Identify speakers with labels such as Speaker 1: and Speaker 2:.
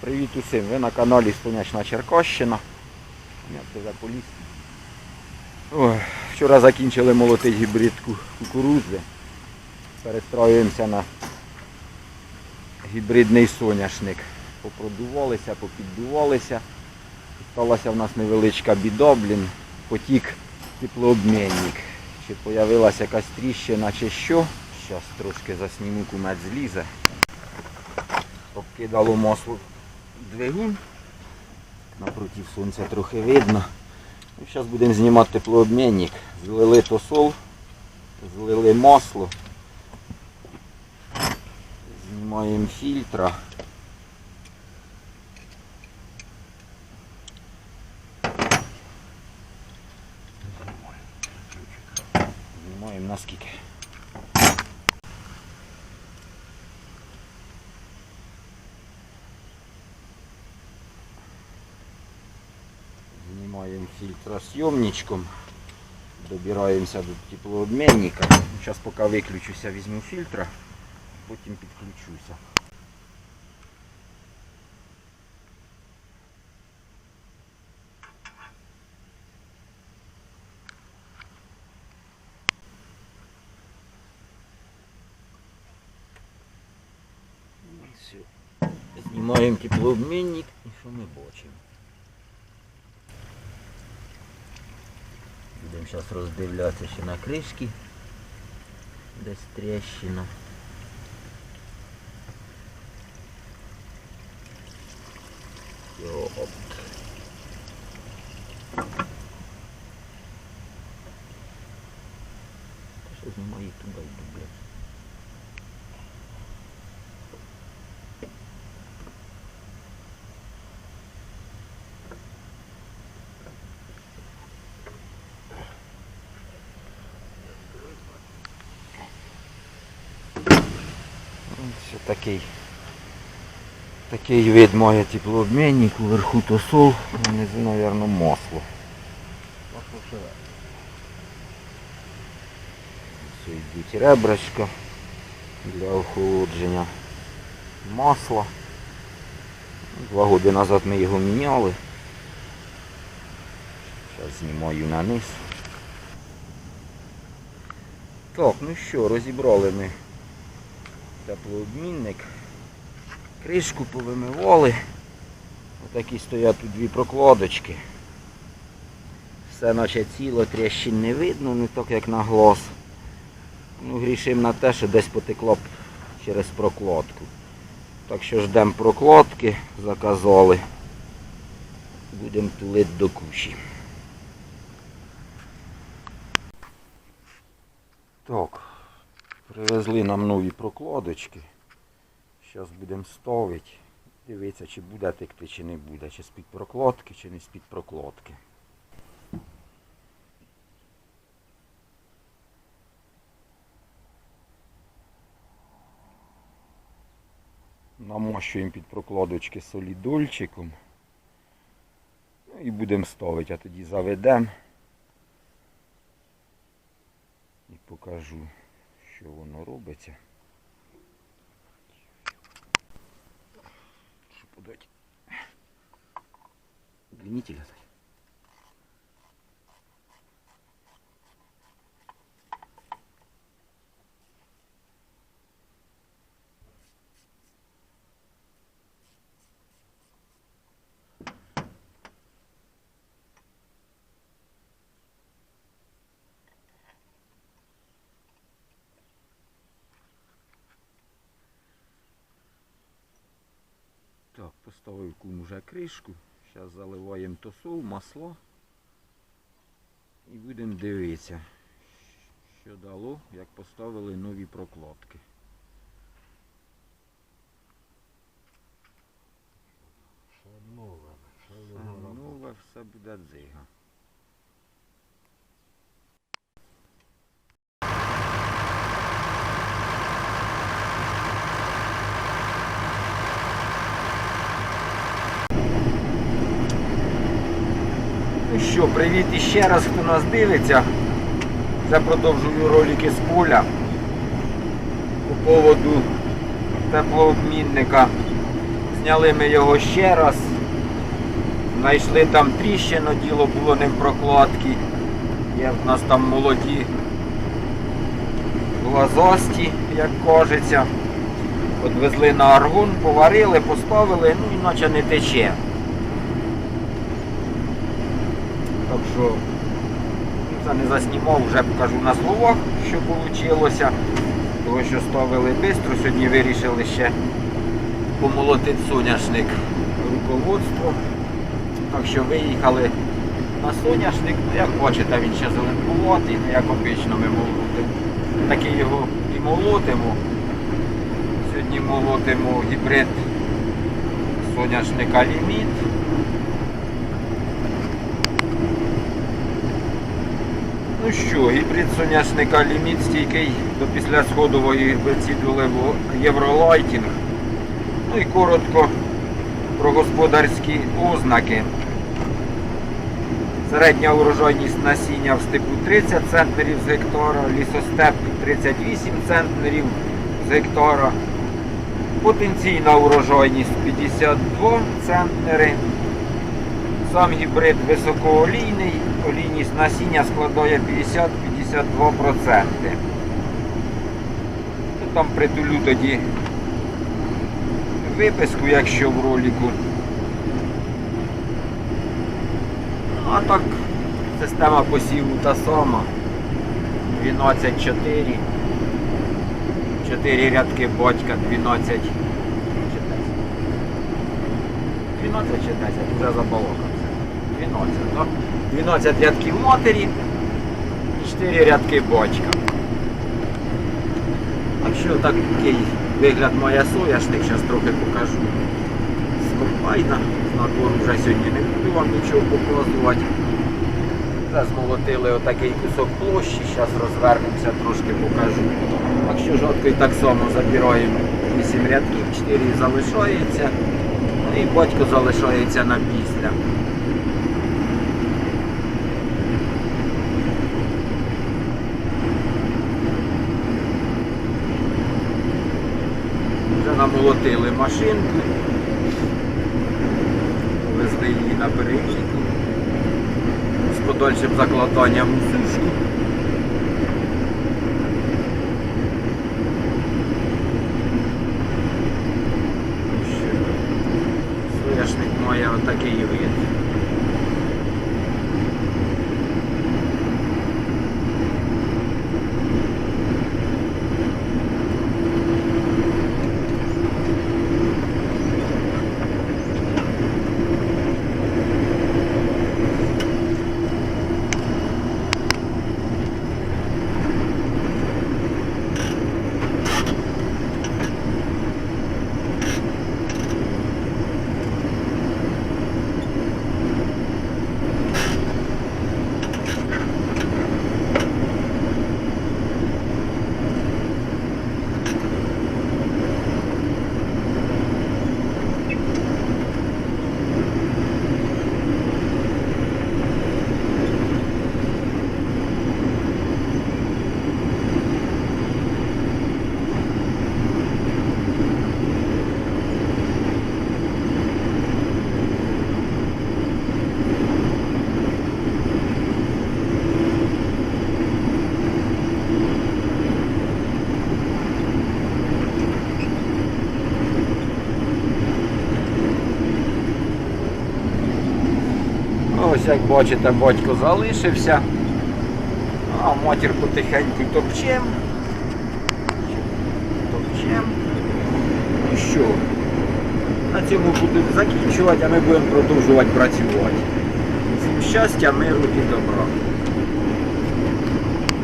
Speaker 1: Привіт усім! Ви на каналі Сонячна Черкащина. Ой, вчора закінчили молотити гібридку кукурудзи. Перестроюємося на гібридний соняшник. Попродувалися, попіддувалися. Сталася в нас невеличка біда, блін. Потік теплообмінник. Чи появилася якась тріщина чи що. Зараз трошки засніму кумець злізе. Обкидало масло двигун. Напротив сонця трохи видно. І Зараз будемо знімати теплообмінник. Злили тосол, злили масло. Знімаємо фільтра. Знімаємо наскільки. Знімаємо фільтросйомничком. Добираємося до теплообмінника. Зараз поки виключуся, візьму фільтра, потім підключуся. Все. Знімаємо теплообмінник і що ми бачимо? Будемо зараз роздивлятися ще на кришки. Десь тріщина. Йоп. Та Що знімає туди йду, блядь. Ось такий. Такий вид має теплообмінник, уверху тосол, внизу, мабуть, масло. Ось йдуть ребрачка для охолодження масла. Два роки назад ми його міняли. Зараз знімаю на низ. Так, ну що, розібрали ми теплообмінник. Кришку повимивали. Отакі стоять тут дві прокладочки. Все наче ціло, тріщин не видно, не так як на глаз. Ну, грішимо на те, що десь потекло б через прокладку. Так що ждемо прокладки, заказали. Будемо тулити до кущі. Так, привезли нам нові прокладочки. Зараз будемо ставити. Дивитися, чи буде текти, чи не буде. Чи з-під прокладки, чи не з-під прокладки. Намощуємо під прокладочки солідольчиком. Ну і будемо ставити, а тоді заведемо. І покажу, що воно робиться. Що подать? Так, поставив кум уже кришку. Зараз заливаємо тосол, масло. І будемо дивитися, що дало, як поставили нові прокладки. Все нове, все буде дзига. Що, привіт іще раз, хто нас дивиться. Вже продовжую ролики з поля по поводу теплообмінника Зняли ми його ще раз. Знайшли там тріщину, діло було не в прокладці. Є в нас там молоді глазості, як кажеться. Одвезли на аргун, поварили, поставили, ну іначе не тече. Так що ну, це не заснімав, вже покажу на словах, що вийшло. Того, що ставили швидко, сьогодні вирішили ще помолотити соняшник руководством. Так що виїхали на соняшник, ну як бачите, він ще зеленкуватий, ну, як обично ми молотимо. Таки його і молотимо. Сьогодні молотимо гібрид соняшника ліміт. Ну що, гібрид соняшника ліміт стійкий до післясходової гербіциду Євролайтінг. Ну і коротко про господарські ознаки. Середня урожайність насіння в степу 30 центнерів з гектара, лісостеп 38 центнерів з гектара. Потенційна урожайність 52 центнери. Сам гібрид високоолійний, олійність насіння складає 50-52%. Ну, Там притулю тоді виписку, якщо в ролику. Ну, а так, система посіву та сама. 12-4. 4 рядки батька, 12 чи 10. 12 чи 10, вже забалокався. 12, так? 12 рядків матері і 4 рядки батька. Так що такий вигляд має соняшник, зараз трохи покажу. Скомбайна. На двору вже сьогодні не буду вам нічого показувати. Змолотили отакий кусок площі, зараз розвернемося, трошки покажу. Так що жодкою так само забираємо 8 рядків, 4 залишається. Ну і батько залишається на після. Вже машинки, везли її на перевірку з подальшим закладанням у сушку. Ще Соняшник має отакий вид. Ось як бачите, батько залишився. А матір потихеньку топчем. Топчем. І що? На цьому будемо закінчувати, а ми будемо продовжувати працювати. Всім щастя, миру і добра.